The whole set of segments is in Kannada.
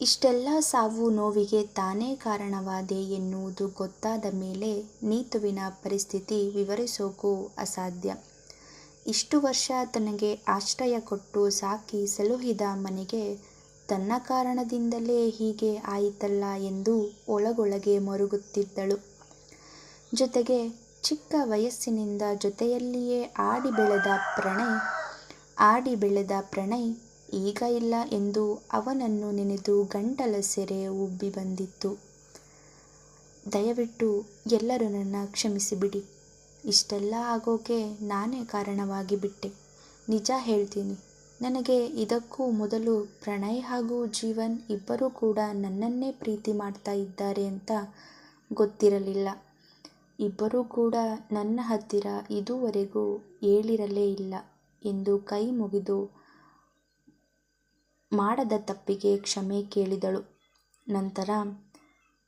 ಇಷ್ಟೆಲ್ಲ ಸಾವು ನೋವಿಗೆ ತಾನೇ ಕಾರಣವಾದೆ ಎನ್ನುವುದು ಗೊತ್ತಾದ ಮೇಲೆ ನೀತುವಿನ ಪರಿಸ್ಥಿತಿ ವಿವರಿಸೋಕು ಅಸಾಧ್ಯ. ಇಷ್ಟು ವರ್ಷ ತನಗೆ ಆಶ್ರಯ ಕೊಟ್ಟು ಸಾಕಿ ಸಲುಹಿದ ಮನೆಗೆ ತನ್ನ ಕಾರಣದಿಂದಲೇ ಹೀಗೆ ಆಯಿತಲ್ಲ ಎಂದು ಒಳಗೊಳಗೆ ಮರುಗುತ್ತಿದ್ದಳು. ಜೊತೆಗೆ ಚಿಕ್ಕ ವಯಸ್ಸಿನಿಂದ ಜೊತೆಯಲ್ಲಿಯೇ ಆಡಿ ಬೆಳೆದ ಪ್ರಣಯ್, ಆಡಿ ಬೆಳೆದ ಪ್ರಣಯ್ ಈಗ ಇಲ್ಲ ಎಂದು ಅವನನ್ನು ನೆನೆದು ಗಂಟಲ ಸೆರೆ ಉಬ್ಬಿ ಬಂದಿತ್ತು. ದಯವಿಟ್ಟು ಎಲ್ಲರೂ ನನ್ನ ಕ್ಷಮಿಸಿಬಿಡಿ. ಇಷ್ಟೆಲ್ಲ ಆಗೋಕೆ ನಾನೇ ಕಾರಣವಾಗಿ ಬಿಟ್ಟೆ ನಿಜ ಹೇಳ್ತೀನಿ, ನನಗೆ ಇದಕ್ಕೂ ಮೊದಲು ಪ್ರಣಯ್ ಹಾಗೂ ಜೀವನ್ ಇಬ್ಬರೂ ಕೂಡ ನನ್ನನ್ನೇ ಪ್ರೀತಿ ಮಾಡ್ತಾ ಇದ್ದಾರೆ ಅಂತ ಗೊತ್ತಿರಲಿಲ್ಲ. ಇಬ್ಬರೂ ಕೂಡ ನನ್ನ ಹತ್ತಿರ ಇದುವರೆಗೂ ಹೇಳಿರಲೇ ಇಲ್ಲ ಎಂದು ಕೈ ಮುಗಿದು ಮಾಡದ ತಪ್ಪಿಗೆ ಕ್ಷಮೆ ಕೇಳಿದಳು. ನಂತರ,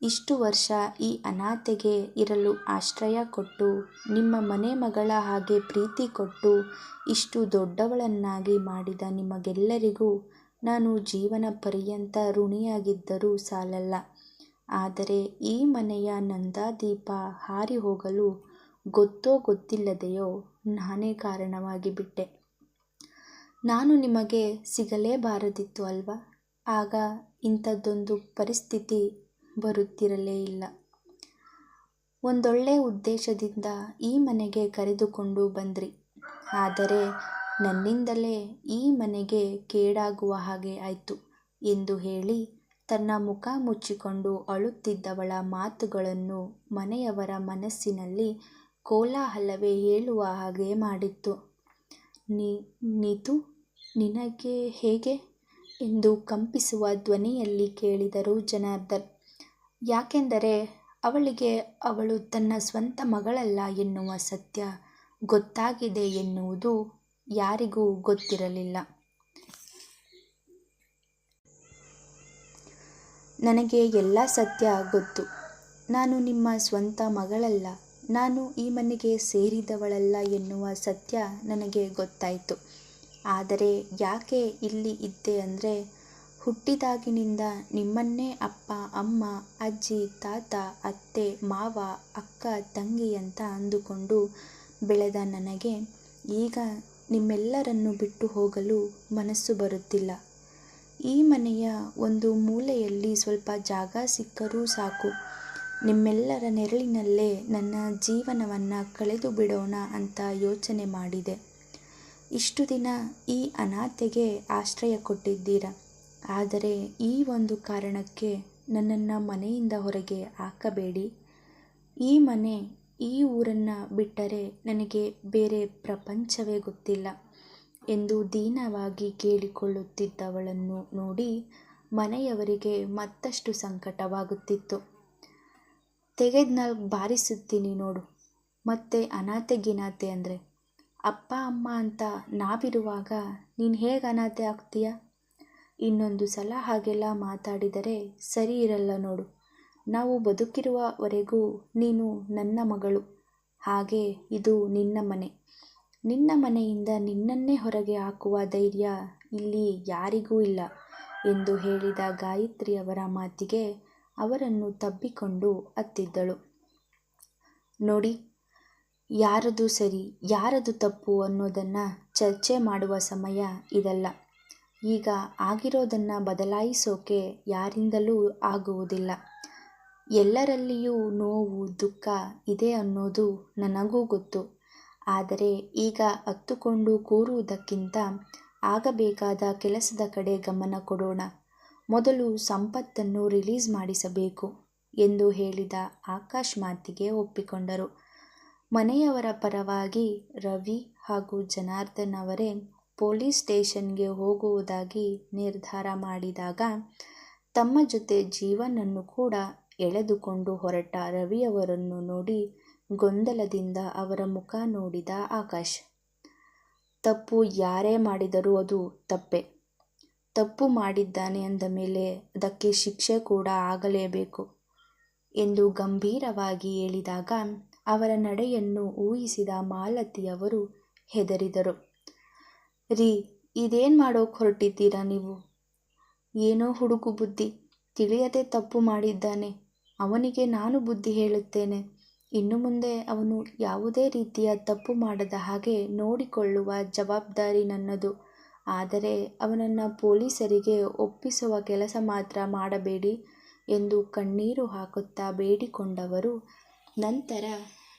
ಇಷ್ಟು ವರ್ಷ ಈ ಅನಾಥೆಗೆ ಇರಲು ಆಶ್ರಯ ಕೊಟ್ಟು, ನಿಮ್ಮ ಮನೆ ಮಗಳ ಹಾಗೆ ಪ್ರೀತಿ ಕೊಟ್ಟು, ಇಷ್ಟು ದೊಡ್ಡವಳನ್ನಾಗಿ ಮಾಡಿದ ನಿಮಗೆಲ್ಲರಿಗೂ ನಾನು ಜೀವನ ಪರ್ಯಂತ ಋಣಿಯಾಗಿದ್ದರೂ ಸಾಲಲ್ಲ. ಆದರೆ ಈ ಮನೆಯ ನಂದಾದೀಪ ಹಾರಿ ಹೋಗಲು ಗೊತ್ತೋ ಗೊತ್ತಿಲ್ಲದೆಯೋ ನಾನೇ ಕಾರಣವಾಗಿ ಬಿಟ್ಟೆ ನಾನು ನಿಮಗೆ ಸಿಗಲೇಬಾರದಿತ್ತು ಅಲ್ವಾ? ಆಗ ಇಂಥದ್ದೊಂದು ಪರಿಸ್ಥಿತಿ ಬರುತ್ತಿರಲೇ ಇಲ್ಲ. ಒಂದೊಳ್ಳೆ ಉದ್ದೇಶದಿಂದ ಈ ಮನೆಗೆ ಕರೆದುಕೊಂಡು ಬಂದ್ರಿ. ಆದರೆ ನನ್ನಿಂದಲೇ ಈ ಮನೆಗೆ ಕೇಡಾಗುವ ಹಾಗೆ ಆಯಿತು ಎಂದು ಹೇಳಿ ತನ್ನ ಮುಖ ಮುಚ್ಚಿಕೊಂಡು ಅಳುತ್ತಿದ್ದವಳ ಮಾತುಗಳನ್ನು ಮನೆಯವರ ಮನಸ್ಸಿನಲ್ಲಿ ಕೋಲಾಹಲವೇ ಹೇಳುವ ಹಾಗೆ ಮಾಡಿತ್ತು. ನೀ, ನೀತು, ನಿನಗೆ ಹೇಗೆ? ಎಂದು ಕಂಪಿಸುವ ಧ್ವನಿಯಲ್ಲಿ ಕೇಳಿದರು ಜನಾರ್ದನ್. ಯಾಕೆಂದರೆ ಅವಳಿಗೆ ಅವಳು ತನ್ನ ಸ್ವಂತ ಮಗಳಲ್ಲ ಎನ್ನುವ ಸತ್ಯ ಗೊತ್ತಾಗಿದೆ ಎನ್ನುವುದು ಯಾರಿಗೂ ಗೊತ್ತಿರಲಿಲ್ಲ. ನನಗೆ ಎಲ್ಲ ಸತ್ಯ ಗೊತ್ತು. ನಾನು ನಿಮ್ಮ ಸ್ವಂತ ಮಗಳಲ್ಲ. ನಾನು ಈ ಮನೆಗೆ ಸೇರಿದವಳಲ್ಲ ಎನ್ನುವ ಸತ್ಯ ನನಗೆ ಗೊತ್ತಾಯಿತು. ಆದರೆ ಯಾಕೆ ಇಲ್ಲಿ ಇದ್ದೆ ಅಂದರೆ, ಹುಟ್ಟಿದಾಗಿನಿಂದ ನಿಮ್ಮನ್ನೇ ಅಪ್ಪ, ಅಮ್ಮ, ಅಜ್ಜಿ, ತಾತ, ಅತ್ತೆ, ಮಾವ, ಅಕ್ಕ, ತಂಗಿ ಅಂತ ಅಂದುಕೊಂಡು ಬೆಳೆದ ನನಗೆ ಈಗ ನಿಮ್ಮೆಲ್ಲರನ್ನು ಬಿಟ್ಟು ಹೋಗಲು ಮನಸ್ಸು ಬರುತ್ತಿಲ್ಲ. ಈ ಮನೆಯ ಒಂದು ಮೂಲೆಯಲ್ಲಿ ಸ್ವಲ್ಪ ಜಾಗ ಸಿಕ್ಕರೂ ಸಾಕು. ನಿಮ್ಮೆಲ್ಲರ ನೆರಳಿನಲ್ಲೇ ನನ್ನ ಜೀವನವನ್ನು ಕಳೆದು ಬಿಡೋಣ ಅಂತ ಯೋಚನೆ ಮಾಡಿದೆ. ಇಷ್ಟು ದಿನ ಈ ಅನಾಥೆಗೆ ಆಶ್ರಯ ಕೊಟ್ಟಿದ್ದೀರ? ಆದರೆ ಈ ಒಂದು ಕಾರಣಕ್ಕೆ ನನ್ನನ್ನು ಮನೆಯಿಂದ ಹೊರಗೆ ಹಾಕಬೇಡಿ. ಈ ಮನೆ, ಈ ಊರನ್ನು ಬಿಟ್ಟರೆ ನನಗೆ ಬೇರೆ ಪ್ರಪಂಚವೇ ಗೊತ್ತಿಲ್ಲ ಎಂದು ದೀನವಾಗಿ ಕೇಳಿಕೊಳ್ಳುತ್ತಿದ್ದವಳನ್ನು ನೋಡಿ ಮನೆಯವರಿಗೆ ಮತ್ತಷ್ಟು ಸಂಕಟವಾಗುತ್ತಿತ್ತು. ತೆಗೆದ್ ನಾಲ್ಕು ಬಾರಿಸುತ್ತೀನಿ ನೋಡು. ಮತ್ತೆ ಅನಾಥೆ ಗಿನಾತೆ ಅಂದರೆ, ಅಪ್ಪ, ಅಮ್ಮ ಅಂತ ನಾವಿರುವಾಗ ನೀನು ಹೇಗೆ ಅನಾಥೆ ಆಗ್ತೀಯ? ಇನ್ನೊಂದು ಸಲ ಹಾಗೆಲ್ಲ ಮಾತಾಡಿದರೆ ಸರಿ ಇರಲ್ಲ ನೋಡು. ನಾವು ಬದುಕಿರುವವರೆಗೂ ನೀನು ನನ್ನ ಮಗಳು. ಹಾಗೆ ಇದು ನಿನ್ನ ಮನೆ. ನಿನ್ನ ಮನೆಯಿಂದ ನಿನ್ನನ್ನೇ ಹೊರಗೆ ಹಾಕುವ ಧೈರ್ಯ ಇಲ್ಲಿ ಯಾರಿಗೂ ಇಲ್ಲ ಎಂದು ಹೇಳಿದ ಗಾಯತ್ರಿಯವರ ಮಾತಿಗೆ ಅವರನ್ನು ತಬ್ಬಿಕೊಂಡು ಅತ್ತಿದ್ದಳು ನೋಡಿ, ಯಾರದು ಸರಿ, ಯಾರದು ತಪ್ಪು ಅನ್ನೋದನ್ನು ಚರ್ಚೆ ಮಾಡುವ ಸಮಯ ಇದಲ್ಲ. ಈಗ ಆಗಿರೋದನ್ನು ಬದಲಾಯಿಸೋಕೆ ಯಾರಿಂದಲೂ ಆಗುವುದಿಲ್ಲ. ಎಲ್ಲರಲ್ಲಿಯೂ ನೋವು, ದುಃಖ ಇದೆ ಅನ್ನೋದು ನನಗೂ ಗೊತ್ತು. ಆದರೆ ಈಗ ಅತ್ತುಕೊಂಡು ಕೂರುವುದಕ್ಕಿಂತ ಆಗಬೇಕಾದ ಕೆಲಸದ ಕಡೆ ಗಮನ ಕೊಡೋಣ. ಮೊದಲು ಸಂಪತ್ತನ್ನು ರಿಲೀಸ್ ಮಾಡಿಸಬೇಕು ಎಂದು ಹೇಳಿದ ಆಕಾಶ್ ಮಾತಿಗೆ ಒಪ್ಪಿಕೊಂಡರು. ಮನೆಯವರ ಪರವಾಗಿ ರವಿ ಹಾಗೂ ಜನಾರ್ದನ್ ಅವರೇ ಪೊಲೀಸ್ ಸ್ಟೇಷನ್ಗೆ ಹೋಗುವುದಾಗಿ ನಿರ್ಧಾರ ಮಾಡಿದಾಗ ತಮ್ಮ ಜೊತೆ ಜೀವನನ್ನು ಕೂಡ ಎಳೆದುಕೊಂಡು ಹೊರಟ ರವಿಯವರನ್ನು ನೋಡಿ ಗೊಂದಲದಿಂದ ಅವರ ಮುಖ ನೋಡಿದ ಆಕಾಶ್. ತಪ್ಪು ಯಾರೇ ಮಾಡಿದರೂ ಅದು ತಪ್ಪೆ. ತಪ್ಪು ಮಾಡಿದ್ದಾನೆ ಅಂದ ಮೇಲೆ ಅದಕ್ಕೆ ಶಿಕ್ಷೆ ಕೂಡ ಆಗಲೇಬೇಕು ಎಂದು ಗಂಭೀರವಾಗಿ ಹೇಳಿದಾಗ ಅವರ ನಡೆಯನ್ನು ಊಹಿಸಿದ ಮಾಲತಿಯವರು ಹೆದರಿದರು. ರೀ, ಇದೇನು ಮಾಡೋಕೆ ಹೊರಟಿದ್ದೀರಾ ನೀವು? ಏನೋ ಹುಡುಕು ಬುದ್ಧಿ, ತಿಳಿಯದೆ ತಪ್ಪು ಮಾಡಿದ್ದಾನೆ. ಅವನಿಗೆ ನಾನು ಬುದ್ಧಿ ಹೇಳುತ್ತೇನೆ. ಇನ್ನು ಮುಂದೆ ಅವನು ಯಾವುದೇ ರೀತಿಯ ತಪ್ಪು ಮಾಡದ ಹಾಗೆ ನೋಡಿಕೊಳ್ಳುವ ಜವಾಬ್ದಾರಿ ನನ್ನದು. ಆದರೆ ಅವನನ್ನು ಪೊಲೀಸರಿಗೆ ಒಪ್ಪಿಸುವ ಕೆಲಸ ಮಾತ್ರ ಮಾಡಬೇಡಿ ಎಂದು ಕಣ್ಣೀರು ಹಾಕುತ್ತಾ ಬೇಡಿಕೊಂಡವರು ನಂತರ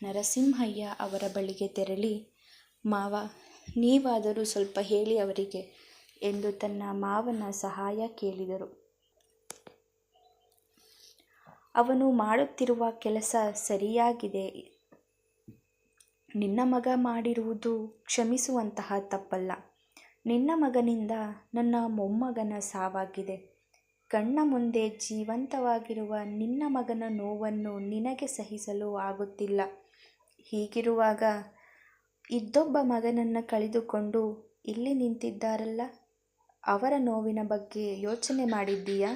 ನರಸಿಂಹಯ್ಯ ಅವರ ಬಳಿಗೆ ತೆರಳಿ, ಮಾವ, ನೀವಾದರೂ ಸ್ವಲ್ಪ ಹೇಳಿ ಅವರಿಗೆ ಎಂದು ತನ್ನ ಮಾವನ ಸಹಾಯ ಕೇಳಿದರು. ಅವನು ಮಾಡುತ್ತಿರುವ ಕೆಲಸ ಸರಿಯಾಗಿದೆ. ನಿನ್ನ ಮಗ ಮಾಡಿರುವುದು ಕ್ಷಮಿಸುವಂತಹ ತಪ್ಪಲ್ಲ. ನಿನ್ನ ಮಗನಿಂದ ನನ್ನ ಮೊಮ್ಮಗನ ಸಾವಾಗಿದೆ. ಕಣ್ಣ ಮುಂದೆ ಜೀವಂತವಾಗಿರುವ ನಿನ್ನ ಮಗನ ನೋವನ್ನು ನಿನಗೆ ಸಹಿಸಲು ಆಗುತ್ತಿಲ್ಲ. ಹೀಗಿರುವಾಗ ಇದ್ದೊಬ್ಬ ಮಗನನ್ನು ಕಳೆದುಕೊಂಡು ಇಲ್ಲಿ ನಿಂತಿದ್ದಾರಲ್ಲ, ಅವರ ನೋವಿನ ಬಗ್ಗೆ ಯೋಚನೆ ಮಾಡಿದ್ದೀಯಾ?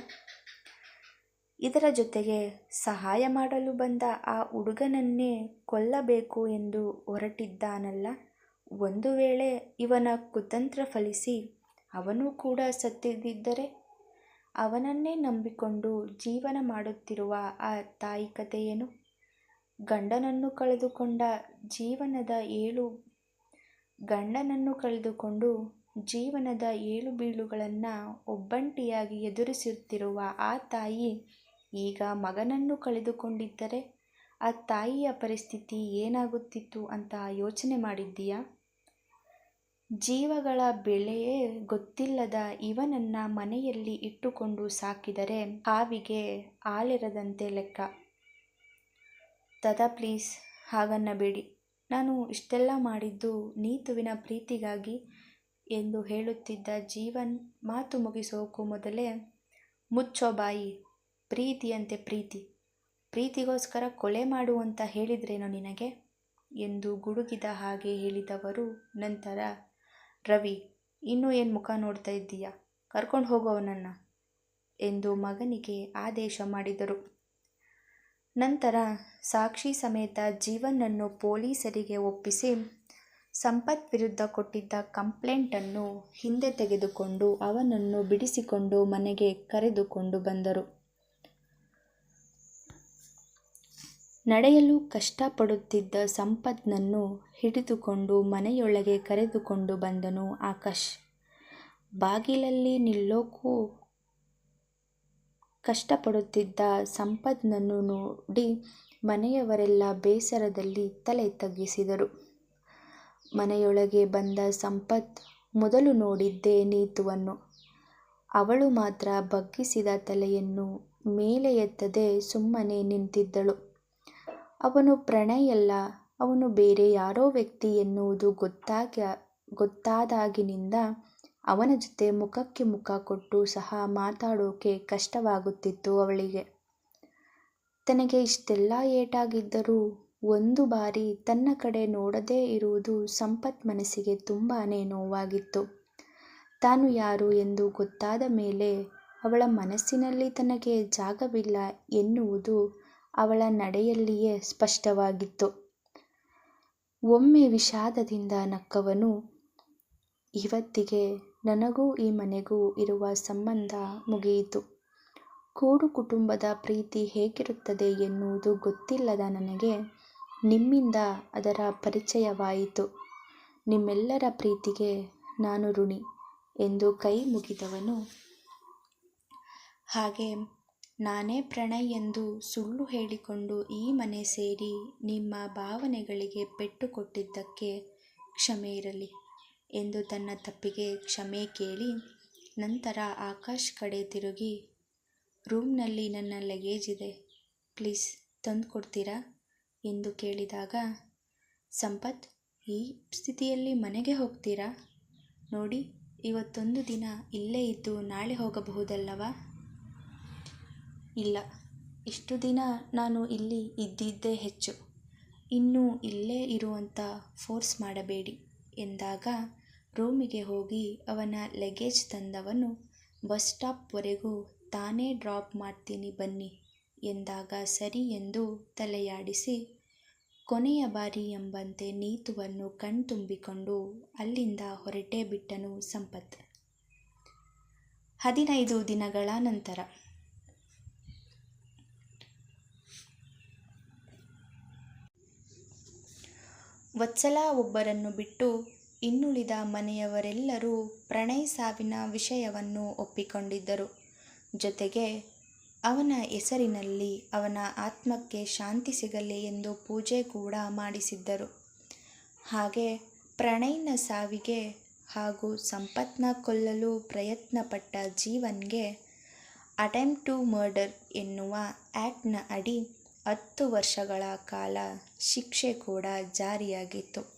ಇದರ ಜೊತೆಗೆ ಸಹಾಯ ಮಾಡಲು ಬಂದ ಆ ಹುಡುಗನನ್ನೇ ಕೊಲ್ಲಬೇಕು ಎಂದು ಹೊರಟಿದ್ದಾನಲ್ಲ. ಒಂದು ವೇಳೆ ಇವನ ಕುತಂತ್ರ ಫಲಿಸಿ ಅವನೂ ಕೂಡ ಸತ್ತಿದ್ದರೆ ಅವನನ್ನೇ ನಂಬಿಕೊಂಡು ಜೀವನ ಮಾಡುತ್ತಿರುವ ಆ ತಾಯಿ ಕಥೆಯೇನು? ಗಂಡನನ್ನು ಕಳೆದುಕೊಂಡ ಜೀವನದ ಏಳು ಗಂಡನನ್ನು ಕಳೆದುಕೊಂಡು ಜೀವನದ ಏಳು ಬೀಳುಗಳನ್ನು ಒಬ್ಬಂಟಿಯಾಗಿ ಎದುರಿಸುತ್ತಿರುವ ಆ ತಾಯಿ ಈಗ ಮಗನನ್ನು ಕಳೆದುಕೊಂಡಿದ್ದರೆ ಆ ತಾಯಿಯ ಪರಿಸ್ಥಿತಿ ಏನಾಗುತ್ತಿತ್ತು ಅಂತ ಯೋಚನೆ ಮಾಡಿದ್ದೀಯಾ? ಜೀವಗಳ ಬೆಲೆಯೇ ಗೊತ್ತಿಲ್ಲದ ಇವನನ್ನ ಮನೆಯಲ್ಲಿ ಇಟ್ಟುಕೊಂಡು ಸಾಕಿದರೆ ಹಾವಿಗೆ ಹಾಲೆರದಂತೆ ಲೆಕ್ಕ. ದಾದಾ ಪ್ಲೀಸ್, ಹಾಗನ್ನಬೇಡಿ. ನಾನು ಇಷ್ಟೆಲ್ಲ ಮಾಡಿದ್ದು ನೀತುವಿನ ಪ್ರೀತಿಗಾಗಿ ಎಂದು ಹೇಳುತ್ತಿದ್ದ ಜೀವನ್ ಮಾತು ಮುಗಿಸೋಕು ಮೊದಲೇ, ಮುಚ್ಚೋ ಬಾಯಿ, ಪ್ರೀತಿಯಂತೆ ಪ್ರೀತಿ. ಪ್ರೀತಿಗೋಸ್ಕರ ಕೊಲೆ ಮಾಡು ಅಂತ ಹೇಳಿದ್ರೇನೋ ನಿನಗೆ? ಎಂದು ಗುಡುಗಿದ ಹಾಗೆ ಹೇಳಿದವರು ನಂತರ ರವಿ, ಇನ್ನೂ ಏನು ಮುಖ ನೋಡ್ತಾ ಇದ್ದೀಯಾ? ಕರ್ಕೊಂಡು ಹೋಗೋವನನ್ನು ಎಂದು ಮಗನಿಗೆ ಆದೇಶ ಮಾಡಿದರು. ನಂತರ ಸಾಕ್ಷಿ ಸಮೇತ ಜೀವನನ್ನು ಪೊಲೀಸರಿಗೆ ಒಪ್ಪಿಸಿ ಸಂಪತ್ ವಿರುದ್ಧ ಕೊಟ್ಟಿದ್ದ ಕಂಪ್ಲೇಂಟನ್ನು ಹಿಂದೆ ತೆಗೆದುಕೊಂಡು ಅವನನ್ನು ಬಿಡಿಸಿಕೊಂಡು ಮನೆಗೆ ಕರೆದುಕೊಂಡು ಬಂದರು. ನಡೆಯಲು ಕಷ್ಟಪಡುತ್ತಿದ್ದ ಸಂಪತ್ನನ್ನು ಹಿಡಿದುಕೊಂಡು ಮನೆಯೊಳಗೆ ಕರೆದುಕೊಂಡು ಬಂದನು ಆಕಾಶ್. ಬಾಗಿಲಲ್ಲಿ ನಿಲ್ಲೋಕ್ಕೂ ಕಷ್ಟಪಡುತ್ತಿದ್ದ ಸಂಪತ್ನನ್ನು ನೋಡಿ ಮನೆಯವರೆಲ್ಲ ಬೇಸರದಲ್ಲಿ ತಲೆ ತಗ್ಗಿಸಿದರು. ಮನೆಯೊಳಗೆ ಬಂದ ಸಂಪತ್ ಮೊದಲು ನೋಡಿದ್ದೇ ನೀತುವನ್ನು. ಅವಳು ಮಾತ್ರ ಬಗ್ಗಿಸಿದ ತಲೆಯನ್ನು ಮೇಲೆ ಎತ್ತದೆ ಸುಮ್ಮನೆ ನಿಂತಿದ್ದಳು. ಅವನು ಪ್ರಣಯಲ್ಲ ಅವನು ಬೇರೆ ಯಾರೋ ವ್ಯಕ್ತಿ ಎನ್ನುವುದು ಗೊತ್ತಾಗ, ಗೊತ್ತಾದಾಗಿನಿಂದ ಅವನ ಜೊತೆ ಮುಖಕ್ಕೆ ಮುಖ ಕೊಟ್ಟು ಸಹ ಮಾತಾಡೋಕೆ ಕಷ್ಟವಾಗುತ್ತಿತ್ತು ಅವಳಿಗೆ. ತನಗೆ ಇಷ್ಟೆಲ್ಲ ಏಟಾಗಿದ್ದರೂ ಒಂದು ಬಾರಿ ತನ್ನ ಕಡೆ ನೋಡದೇ ಇರುವುದು ಸಂಪತ್ ಮನಸ್ಸಿಗೆ ತುಂಬಾ ನೋವಾಗಿತ್ತು. ತಾನು ಯಾರು ಎಂದು ಗೊತ್ತಾದ ಮೇಲೆ ಅವಳ ಮನಸ್ಸಿನಲ್ಲಿ ತನಗೆ ಜಾಗವಿಲ್ಲ ಎನ್ನುವುದು ಅವಳ ನಡೆಯಲ್ಲಿಯೇ ಸ್ಪಷ್ಟವಾಗಿತ್ತು. ಒಮ್ಮೆ ವಿಷಾದದಿಂದ ನಕ್ಕವನು, ಇವತ್ತಿಗೆ ನನಗೂ ಈ ಮನೆಗೂ ಇರುವ ಸಂಬಂಧ ಮುಗಿಯಿತು. ಕೂಡು ಕುಟುಂಬದ ಪ್ರೀತಿ ಹೇಗಿರುತ್ತದೆ ಎನ್ನುವುದು ಗೊತ್ತಿಲ್ಲದ ನನಗೆ ನಿಮ್ಮಿಂದ ಅದರ ಪರಿಚಯವಾಯಿತು. ನಿಮ್ಮೆಲ್ಲರ ಪ್ರೀತಿಗೆ ನಾನು ಋಣಿ ಎಂದು ಕೈ ಮುಗಿದವನು. ಹಾಗೆ ನಾನೇ ಪ್ರಣಯ್ ಎಂದು ಸುಳ್ಳು ಹೇಳಿಕೊಂಡು ಈ ಮನೆ ಸೇರಿ ನಿಮ್ಮ ಭಾವನೆಗಳಿಗೆ ಪೆಟ್ಟು ಕೊಟ್ಟಿದ್ದಕ್ಕೆ ಕ್ಷಮೆ ಇರಲಿ ಎಂದು ತನ್ನ ತಪ್ಪಿಗೆ ಕ್ಷಮೆ ಕೇಳಿ ನಂತರ ಆಕಾಶ್ ಕಡೆ ತಿರುಗಿ, ರೂಮ್ನಲ್ಲಿ ನನ್ನ ಲಗೇಜ್ ಇದೆ. ಪ್ಲೀಸ್ ತಂದು ಕೊಡ್ತೀರಾ? ಎಂದು ಕೇಳಿದಾಗ, ಸಂಪತ್, ಈ ಸ್ಥಿತಿಯಲ್ಲಿ ಮನೆಗೆ ಹೋಗ್ತೀರಾ? ನೋಡಿ, ಇವತ್ತೊಂದು ದಿನ ಇಲ್ಲೇ ಇದ್ದು ನಾಳೆ ಹೋಗಬಹುದಲ್ಲವಾ ಇಲ್ಲ. ಇಷ್ಟು ದಿನ ನಾನು ಇಲ್ಲಿ ಇದ್ದಿದ್ದೇ ಹೆಚ್ಚು. ಇನ್ನೂ ಇಲ್ಲೇ ಇರುವಂಥ ಫೋರ್ಸ್ ಮಾಡಬೇಡಿ ಎಂದಾಗ ರೂಮಿಗೆ ಹೋಗಿ ಅವನ ಲಗೇಜ್ ತಂದವನು, ಬಸ್ ಸ್ಟಾಪ್ವರೆಗೂ ತಾನೇ ಡ್ರಾಪ್ ಮಾಡ್ತೀನಿ ಬನ್ನಿ ಎಂದಾಗ ಸರಿ ಎಂದು ತಲೆಯಾಡಿಸಿ, ಕೊನೆಯ ಬಾರಿ ಎಂಬಂತೆ ನೀತುವನ್ನು ಕಣ್ತುಂಬಿಕೊಂಡು ಅಲ್ಲಿಂದ ಹೊರಟೇ ಬಿಟ್ಟನು ಸಂಪತ್. ಹದಿನೈದು ದಿನಗಳ ನಂತರ ವತ್ಸಲ ಒಬ್ಬರನ್ನು ಬಿಟ್ಟು ಇನ್ನುಳಿದ ಮನೆಯವರೆಲ್ಲರೂ ಪ್ರಣಯ್ ಸಾವಿನ ವಿಷಯವನ್ನು ಒಪ್ಪಿಕೊಂಡಿದ್ದರು. ಜೊತೆಗೆ ಅವನ ಹೆಸರಿನಲ್ಲಿ ಅವನ ಆತ್ಮಕ್ಕೆ ಶಾಂತಿ ಸಿಗಲಿ ಎಂದು ಪೂಜೆ ಕೂಡ ಮಾಡಿಸಿದ್ದರು. ಹಾಗೆ ಪ್ರಣಯ್ನ ಸಾವಿಗೆ ಹಾಗೂ ಸಂಪತ್ನ ಕೊಲ್ಲಲು ಪ್ರಯತ್ನಪಟ್ಟ ಜೀವನ್ಗೆ ಅಟೆಂಪ್ಟ್ ಟು ಮರ್ಡರ್ ಎನ್ನುವ ಆ್ಯಕ್ಟ್ನ ಅಡಿ ಹತ್ತು ವರ್ಷಗಳ ಕಾಲ ಶಿಕ್ಷೆ ಕೂಡ ಜಾರಿಯಾಗಿತ್ತು.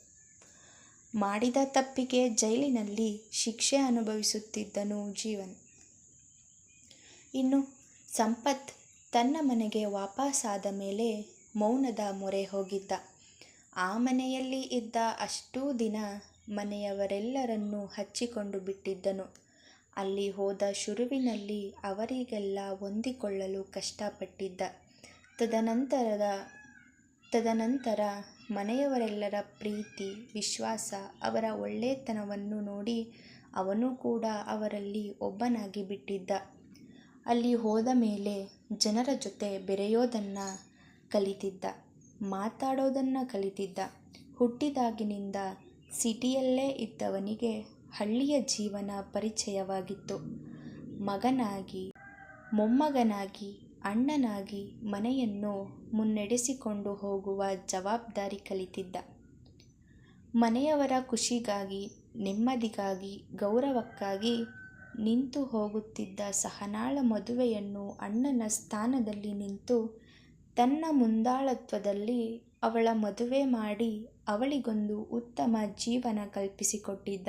ಮಾಡಿದ ತಪ್ಪಿಗೆ ಜೈಲಿನಲ್ಲಿ ಶಿಕ್ಷೆ ಅನುಭವಿಸುತ್ತಿದ್ದನು ಜೀವನ್. ಇನ್ನು ಸಂಪತ್ ತನ್ನ ಮನೆಗೆ ವಾಪಸ್ಸಾದ ಮೇಲೆ ಮೌನದ ಮೊರೆ ಹೋಗಿದ್ದ. ಆ ಮನೆಯಲ್ಲಿ ಇದ್ದ ಅಷ್ಟೂ ದಿನ ಮನೆಯವರೆಲ್ಲರನ್ನೂ ಹಚ್ಚಿಕೊಂಡು ಬಿಟ್ಟಿದ್ದನು. ಅಲ್ಲಿ ಹೋದ ಶುರುವಿನಲ್ಲಿ ಅವರಿಗೆಲ್ಲ ಹೊಂದಿಕೊಳ್ಳಲು ಕಷ್ಟಪಟ್ಟಿದ್ದ. ತದನಂತರದ, ತದನಂತರ ಮನೆಯವರೆಲ್ಲರ ಪ್ರೀತಿ, ವಿಶ್ವಾಸ, ಅವರ ಒಳ್ಳೆತನವನ್ನು ನೋಡಿ ಅವನು ಕೂಡ ಅವರಲ್ಲಿ ಒಬ್ಬನಾಗಿ ಬಿಟ್ಟಿದ್ದ. ಅಲ್ಲಿ ಹೋದ ಮೇಲೆ ಜನರ ಜೊತೆ ಬೆರೆಯೋದನ್ನು ಕಲಿತಿದ್ದ, ಮಾತಾಡೋದನ್ನು ಕಲಿತಿದ್ದ. ಹುಟ್ಟಿದಾಗಿನಿಂದ ಸಿಟಿಯಲ್ಲೇ ಇದ್ದವನಿಗೆ ಹಳ್ಳಿಯ ಜೀವನ ಪರಿಚಯವಾಗಿತ್ತು. ಮಗನಾಗಿ, ಮೊಮ್ಮಗನಾಗಿ ಅಣ್ಣನಾಗಿ ಮನೆಯನ್ನು ಮುನ್ನಡೆಸಿಕೊಂಡು ಹೋಗುವ ಜವಾಬ್ದಾರಿ ಕಲಿತಿದ್ದ. ಮನೆಯವರ ಖುಷಿಗಾಗಿ, ನೆಮ್ಮದಿಗಾಗಿ, ಗೌರವಕ್ಕಾಗಿ ನಿಂತು ಹೋಗುತ್ತಿದ್ದ ಸಹನಾಳ ಮದುವೆಯನ್ನು ಅಣ್ಣನ ಸ್ಥಾನದಲ್ಲಿ ನಿಂತು ತನ್ನ ಮುಂದಾಳತ್ವದಲ್ಲಿ ಅವಳ ಮದುವೆ ಮಾಡಿ ಅವಳಿಗೊಂದು ಉತ್ತಮ ಜೀವನ ಕಲ್ಪಿಸಿಕೊಟ್ಟಿದ್ದ.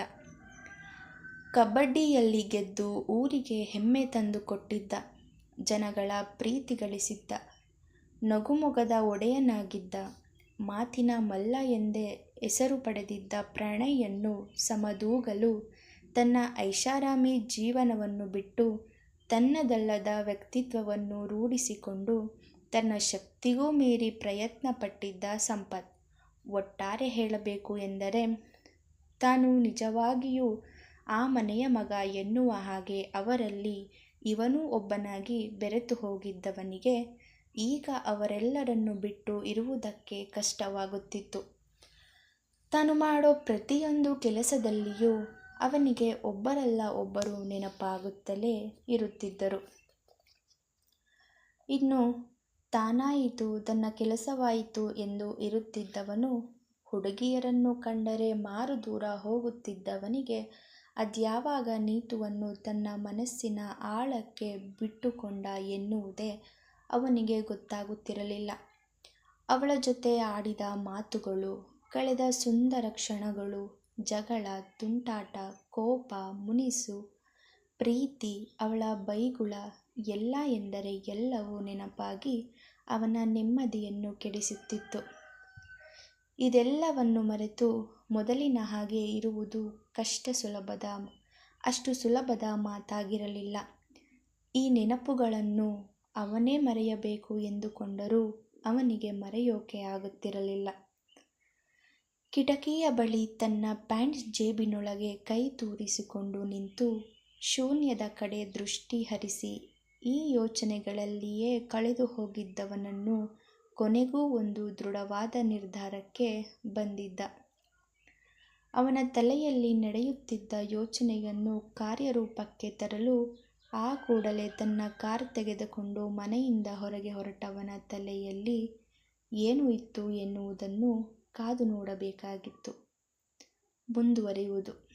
ಕಬಡ್ಡಿಯಲ್ಲಿ ಗೆದ್ದು ಊರಿಗೆ ಹೆಮ್ಮೆ ತಂದುಕೊಟ್ಟಿದ್ದ. ಜನಗಳ ಪ್ರೀತಿ ಗಳಿಸಿದ್ದ ನಗುಮೊಗದ ಒಡೆಯನಾಗಿದ್ದ. ಮಾತಿನ ಮಲ್ಲ ಎಂದೇ ಹೆಸರು ಪಡೆದಿದ್ದ ಪ್ರಣಯನ್ನು ಸಮದೂಗಲು ತನ್ನ ಐಷಾರಾಮಿ ಜೀವನವನ್ನು ಬಿಟ್ಟು ತನ್ನದಲ್ಲದ ವ್ಯಕ್ತಿತ್ವವನ್ನು ರೂಢಿಸಿಕೊಂಡು ತನ್ನ ಶಕ್ತಿಗೂ ಮೀರಿ ಪ್ರಯತ್ನ ಪಟ್ಟಿದ್ದ ಸಂಪತ್. ಒಟ್ಟಾರೆ ಹೇಳಬೇಕು ಎಂದರೆ ತಾನು ನಿಜವಾಗಿಯೂ ಆ ಮನೆಯ ಮಗ ಎನ್ನುವ ಹಾಗೆ ಅವರಲ್ಲಿ ಇವನೂ ಒಬ್ಬನಾಗಿ ಬೆರೆತು ಹೋಗಿದ್ದವನಿಗೆ ಈಗ ಅವರೆಲ್ಲರನ್ನು ಬಿಟ್ಟು ಇರುವುದಕ್ಕೆ ಕಷ್ಟವಾಗುತ್ತಿತ್ತು. ತಾನು ಮಾಡೋ ಪ್ರತಿಯೊಂದು ಕೆಲಸದಲ್ಲಿಯೂ ಅವನಿಗೆ ಒಬ್ಬರಲ್ಲ ಒಬ್ಬರು ನೆನಪಾಗುತ್ತಲೇ ಇರುತ್ತಿದ್ದರು. ಇನ್ನು ತಾನಾಯಿತು, ತನ್ನ ಕೆಲಸವಾಯಿತು ಎಂದು ಇರುತ್ತಿದ್ದವನು ಹುಡುಗಿಯರನ್ನು ಕಂಡರೆ ಮಾರು ದೂರ ಹೋಗುತ್ತಿದ್ದವನಿಗೆ ಅದ್ಯಾವಾಗ ನೀತುವನ್ನು ತನ್ನ ಮನಸ್ಸಿನ ಆಳಕ್ಕೆ ಬಿಟ್ಟುಕೊಂಡ ಎನ್ನುವುದೇ ಅವನಿಗೆ ಗೊತ್ತಾಗುತ್ತಿರಲಿಲ್ಲ. ಅವಳ ಜೊತೆ ಆಡಿದ ಮಾತುಗಳು, ಕಳೆದ ಸುಂದರ ಕ್ಷಣಗಳು, ಜಗಳ, ತುಂಟಾಟ, ಕೋಪ, ಮುನಿಸು, ಪ್ರೀತಿ, ಅವಳ ಬೈಗುಳ, ಎಲ್ಲ ಎಂದರೆ ಎಲ್ಲವೂ ನೆನಪಾಗಿ ಅವನ ನೆಮ್ಮದಿಯನ್ನು ಕೆಡಿಸುತ್ತಿತ್ತು. ಇದೆಲ್ಲವನ್ನು ಮರೆತು ಮೊದಲಿನ ಹಾಗೆ ಇರುವುದು ಕಷ್ಟ ಸುಲಭದ ಅಷ್ಟು ಸುಲಭದ ಮಾತಾಗಿರಲಿಲ್ಲ. ಈ ನೆನಪುಗಳನ್ನು ಅವನೇ ಮರೆಯಬೇಕು ಎಂದುಕೊಂಡರೂ ಅವನಿಗೆ ಮರೆಯೋಕೆ ಆಗುತ್ತಿರಲಿಲ್ಲ. ಕಿಟಕಿಯ ಬಳಿ ತನ್ನ ಪ್ಯಾಂಟ್ ಜೇಬಿನೊಳಗೆ ಕೈ ತೂರಿಸಿಕೊಂಡು ನಿಂತು ಶೂನ್ಯದ ಕಡೆ ದೃಷ್ಟಿ ಹರಿಸಿ ಈ ಯೋಚನೆಗಳಲ್ಲಿಯೇ ಕಳೆದು ಹೋಗಿದ್ದವನನ್ನು ಕೊನೆಗೂ ಒಂದು ದೃಢವಾದ ನಿರ್ಧಾರಕ್ಕೆ ಬಂದಿದ್ದ. ಅವನ ತಲೆಯಲ್ಲಿ ನಡೆಯುತ್ತಿದ್ದ ಯೋಚನೆಯನ್ನು ಕಾರ್ಯರೂಪಕ್ಕೆ ತರಲು ಆ ಕೂಡಲೇ ತನ್ನ ಕಾರ್ ತೆಗೆದುಕೊಂಡು ಮನೆಯಿಂದ ಹೊರಗೆ ಹೊರಟವನ ತಲೆಯಲ್ಲಿ ಏನು ಇತ್ತು ಎನ್ನುವುದನ್ನು ಕಾದು ನೋಡಬೇಕಾಗಿತ್ತು. ಮುಂದುವರಿಯುವುದು.